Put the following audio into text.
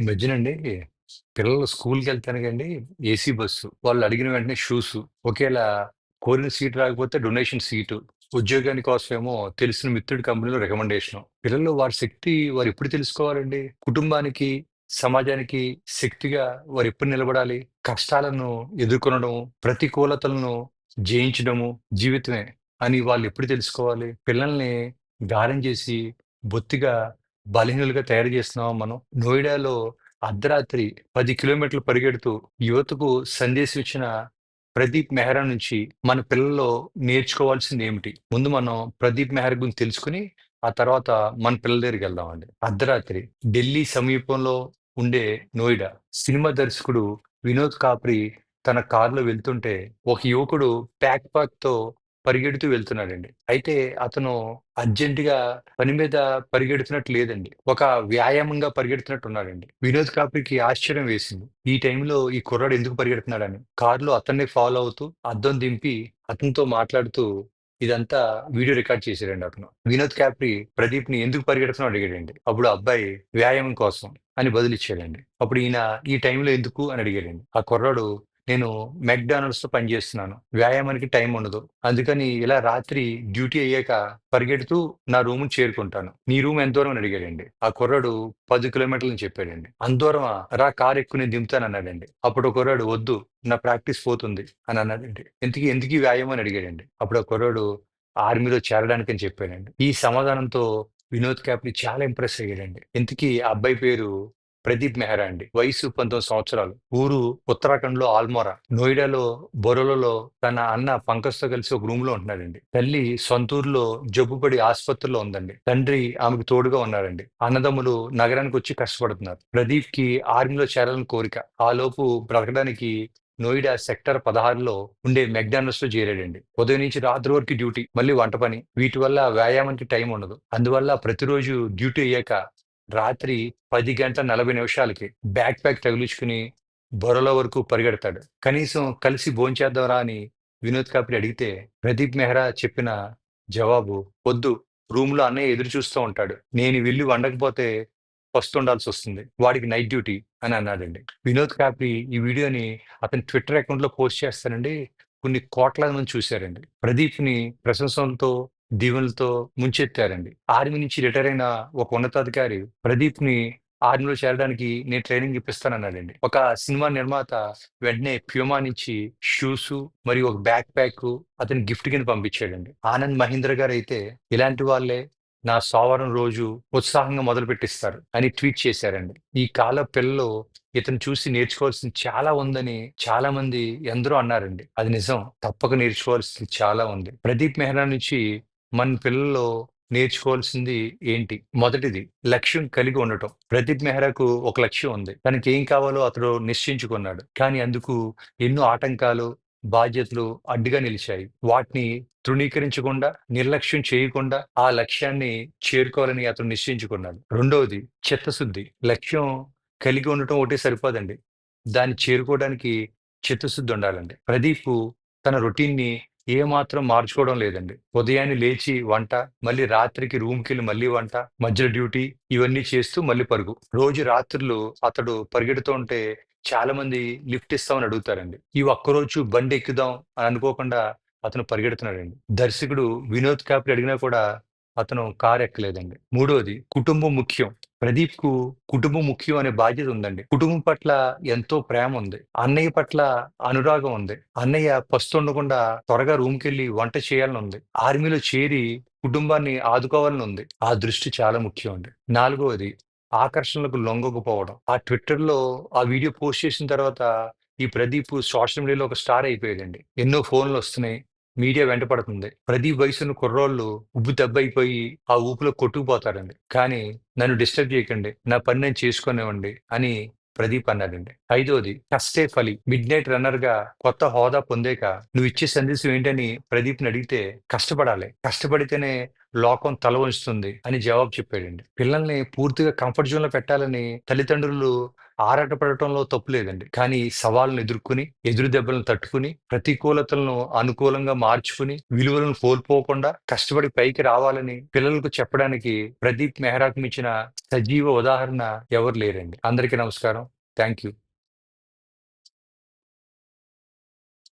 ఈ మధ్యనండి పిల్లలు స్కూల్‌కెళ్తానికండి AC bus. వాళ్ళు అడిగిన వెంటనే షూసు. ఒకేళ కోరిన సీట్ రాకపోతే డొనేషన్ సీటు. ఉద్యోగాని కోసమేమో తెలిసిన మిత్రుడి కంపెనీలో రికమెండేషను. పిల్లలు వారి శక్తి వారెప్పుడు తెలుసుకోవాలండి? కుటుంబానికి, సమాజానికి శక్తిగా వారెప్పుడు నిలబడాలి? కష్టాలను ఎదుర్కొనడం, ప్రతికూలతలను జయించడము జీవితమే అని వాళ్ళెప్పుడు తెలుసుకోవాలి? పిల్లల్ని గారం చేసి, బొత్తిగా బలహీనులుగా తయారు చేస్తున్నాం మనం? నోయిడాలో అర్ధరాత్రి పది కిలోమీటర్లు పరిగెడుతూ యువతకు సందేశం ఇచ్చిన ప్రదీప్ మెహ్రా నుంచి మన పిల్లల్లో నేర్చుకోవాల్సింది ఏమిటి ముందు మనం ప్రదీప్ మెహ్రా గురించి తెలుసుకుని ఆ తర్వాత మన పిల్లల దగ్గరికి వెళ్దామండి అర్ధరాత్రి ఢిల్లీ సమీపంలో ఉండే నోయిడా. సినిమా దర్శకుడు వినోద్ కాప్రి తన కారులో వెళ్తుంటే, ఒక యువకుడు ప్యాక్ పాక్‌తో పరిగెడుతూ వెళ్తున్నాడండి. అయితే అతను అర్జెంట్‌గా పని మీద పరిగెడుతున్నట్టు లేదండి. ఒక వ్యాయామంగా పరిగెడుతున్నట్టు ఉన్నాడండి. వినోద్ కాప్రికి ఆశ్చర్యం వేసింది. ఈ టైంలో ఈ కుర్రాడు ఎందుకు పరిగెడుతున్నాడని. కారులో అతన్నే ఫాలో అవుతూ, అద్దం దింపి అతనితో మాట్లాడుతూ ఇదంతా వీడియో రికార్డ్ చేశాడండి అతను. వినోద్ కాప్రి ప్రదీప్‌ని ఎందుకు పరిగెడుతున్నావు అడిగాడండి. అప్పుడు ఆ అబ్బాయి వ్యాయామం కోసం అని బదులిచ్చాడండి. అప్పుడు ఈయన ఈ టైంలో ఎందుకు అని అడిగాడండి. ఆ కుర్రాడు నేను మెక్‌డానల్డ్స్‌లో పనిచేస్తున్నాను. వ్యాయామానికి టైం ఉండదు. అందుకని ఇలా రాత్రి డ్యూటీ అయ్యాక పరిగెడుతూ నా రూమ్ చేరుకుంటాను. నీ రూమ్ ఎంత దూరం అని అడిగాడండి. ఆ కుర్రాడు 10 కిలోమీటర్లని చెప్పాడండి. అందూరమా రా కారు ఎక్కు నేను దింపుతానన్నాడండి. అప్పుడు కుర్రాడు వద్దు నా ప్రాక్టీస్ పోతుంది అని అన్నాడండి. ఎందుకు ఎందుకు వ్యాయామం అని అడిగాడండి. అప్పుడు ఆ కుర్రాడు ఆర్మీలో చేరడానికని చెప్పాడండి. ఈ సమాధానంతో వినోద్ క్యాప్ని చాలా ఇంప్రెస్ అయ్యాడండి. ఇంతకీ ఆ అబ్బాయి పేరు ప్రదీప్ మెహ్రా అండి. వయసు 19 సంవత్సరాలు. ఊరు ఉత్తరాఖండ్‌లో ఆల్మోరా. నోయిడాలో బొరలలో తన అన్న పంకజ్‌తో కలిసి ఒక రూమ్‌లో ఉంటున్నాడండి. తల్లి సొంతూరులో జబ్బుపడి ఆసుపత్రిలో ఉందండి. తండ్రి ఆమెకు తోడుగా ఉన్నారండి. అన్నదమ్ములు నగరానికి వచ్చి కష్టపడుతున్నారు. ప్రదీప్కి ఆర్మీలో చేరాలని కోరిక. ఆలోపు బ్రతకడానికి నోయిడా సెక్టార్ 16లో ఉండే మెక్డానల్స్లో చేరాడండి. ఉదయం నుంచి రాత్రి వరకు డ్యూటీ. మళ్ళీ వంట పని. వీటి వల్ల వ్యాయామానికి టైం ఉండదు. అందువల్ల ప్రతిరోజు డ్యూటీ అయ్యాక రాత్రి పది గంటల 40 నిమిషాలకి బ్యాక్ ప్యాక్ తగిలించుకుని బొరలో వరకు పరిగెడతాడు. కనీసం కలిసి భోంచేద్దాంరా అని వినోద్ కాప్రి అడిగితే ప్రదీప్ మెహ్రా చెప్పిన జవాబు వద్దు రూమ్‌లో అన్నయ్య ఎదురు చూస్తూ ఉంటాడు. నేను వెళ్ళి వండకపోతే పస్తుండాల్సొస్తుంది. వాడికి నైట్ డ్యూటీ అని అన్నాడండి. వినోద్ కాప్రి ఈ వీడియోని అతని ట్విట్టర్ అకౌంట్‌లో పోస్ట్ చేస్తానండి కొన్ని కోట్ల మంది చూశారండి. ప్రదీప్‌ని ప్రశంసలతో, దీవెనలతో ముంచెత్తారండి. ఆర్మీ నుంచి రిటైర్ అయిన ఒక ఉన్నతాధికారి ప్రదీప్‌ని ఆర్మీలో చేరడానికి నేను ట్రైనింగ్ ఇప్పిస్తానన్నాడండి. ఒక సినిమా నిర్మాత వెంటనే ప్యూమా నుంచి షూసు మరియు ఒక బ్యాక్ ప్యాక్ అతని గిఫ్ట్ కింద పంపించాడండి. ఆనంద్ మహీంద్ర అయితే ఇలాంటి వాళ్ళే నా సోమవారం రోజు ఉత్సాహంగా మొదలుపెట్టిస్తారు అని ట్వీట్ చేశారండి. ఈ కాల పిల్లలు ఇతను చూసి నేర్చుకోవాల్సింది చాలా ఉందని చాలా మంది ఎందరో అన్నారండి. అది నిజం. తప్పక నేర్చుకోవాల్సింది చాలా ఉంది. ప్రదీప్ మెహ్రా నుంచి మన పిల్లలు నేర్చుకోవాల్సింది ఏంటి? మొదటిది లక్ష్యం కలిగి ఉండటం. ప్రదీప్ మెహ్రాకు ఒక లక్ష్యం ఉంది. తనకేం కావాలో అతడు నిశ్చయించుకున్నాడు. కానీ అందుకు ఎన్నో ఆటంకాలు, బాధ్యతలు అడ్డుగా నిలిచాయి. వాటిని తృణీకరించకుండా, నిర్లక్ష్యం చేయకుండా ఆ లక్ష్యాన్ని చేరుకోవాలని అతను నిశ్చయించుకున్నాడు. రెండవది చిత్తశుద్ధి. లక్ష్యం కలిగి ఉండటం ఒకటే సరిపోదండి. దాన్ని చేరుకోవడానికి చిత్తశుద్ధి ఉండాలండి. ప్రదీప్ తన రొటీన్‌ని ఏమాత్రం మార్చుకోవడం లేదండి. ఉదయాన్నే లేచి వంట, మళ్ళీ రాత్రికి రూమ్‌కెళ్ళి మళ్ళీ వంట, మధ్యలో డ్యూటీ ఇవన్నీ చేస్తూ మళ్ళీ పరుగు. రోజు రాత్రులు అతడు పరిగెడుతూ ఉంటే చాలా మంది లిఫ్ట్ ఇస్తామని అడుగుతారండి. ఈ ఒక్కరోజు బండి ఎక్కుదాం అని అనుకోకుండా అతను పరిగెడుతున్నాడండి. దర్శకుడు వినోద్ కాపరి అడిగినా కూడా అతను కారు ఎక్కలేదండి. మూడోది కుటుంబం ముఖ్యం. ప్రదీప్కు కుటుంబం ముఖ్యం అనే బాధ్యత ఉందండి. కుటుంబం పట్ల ఎంతో ప్రేమ ఉంది. అన్నయ్య పట్ల అనురాగం ఉంది. అన్నయ్య పస్తుండకుండా త్వరగా రూమ్‌కెళ్ళి వంట చేయాలని ఉంది. ఆర్మీలో చేరి కుటుంబాన్ని ఆదుకోవాలని ఉంది. ఆ దృష్టి చాలా ముఖ్యం అండి. నాలుగవది ఆకర్షణలకు లొంగకపోవడం. ఆ ట్విట్టర్‌లో ఆ వీడియో పోస్ట్ చేసిన తర్వాత ఈ ప్రదీప్ సోషల్ మీడియాలో ఒక స్టార్ అయిపోయాడండి. ఎన్నో ఫోన్లు వస్తున్నాయి మీడియా వెంటపడుతుంది. ప్రతి వయసును కుర్రోళ్ళు ఉబ్బు దెబ్బైపోయి ఆ ఊపులో కొట్టుకుపోతారండి. కానీ నన్ను డిస్టర్బ్ చేయకండి. నా పని నేను చేసుకునేవ్వండి అని ప్రదీప్ అన్నాడండి. ఐదోది కష్టే ఫలి. మిడ్ నైట్ రన్నర్‌గా కొత్త హోదా పొందాక నువ్విచ్చే సందేశం ఏంటని ప్రదీప్‌ని అడిగితే కష్టపడాలి. కష్టపడితేనే లోకం తల వంచుతుంది అని జవాబు చెప్పాడండి పిల్లల్ని పూర్తిగా కంఫర్ట్ జోన్లో పెట్టాలని తల్లిదండ్రులు ఆరాటపడటంలో తప్పు లేదండి. కానీ సవాళ్ళను ఎదుర్కొని ఎదురు దెబ్బలను తట్టుకుని ప్రతికూలతలను అనుకూలంగా మార్చుకుని విలువలను కోల్పోకుండా కష్టపడి పైకి రావాలని పిల్లలకు చెప్పడానికి ప్రదీప్ మెహరాకు మించిన సజీవ ఉదాహరణ ఎవరు లేరండి. అందరికీ నమస్కారం. Thank you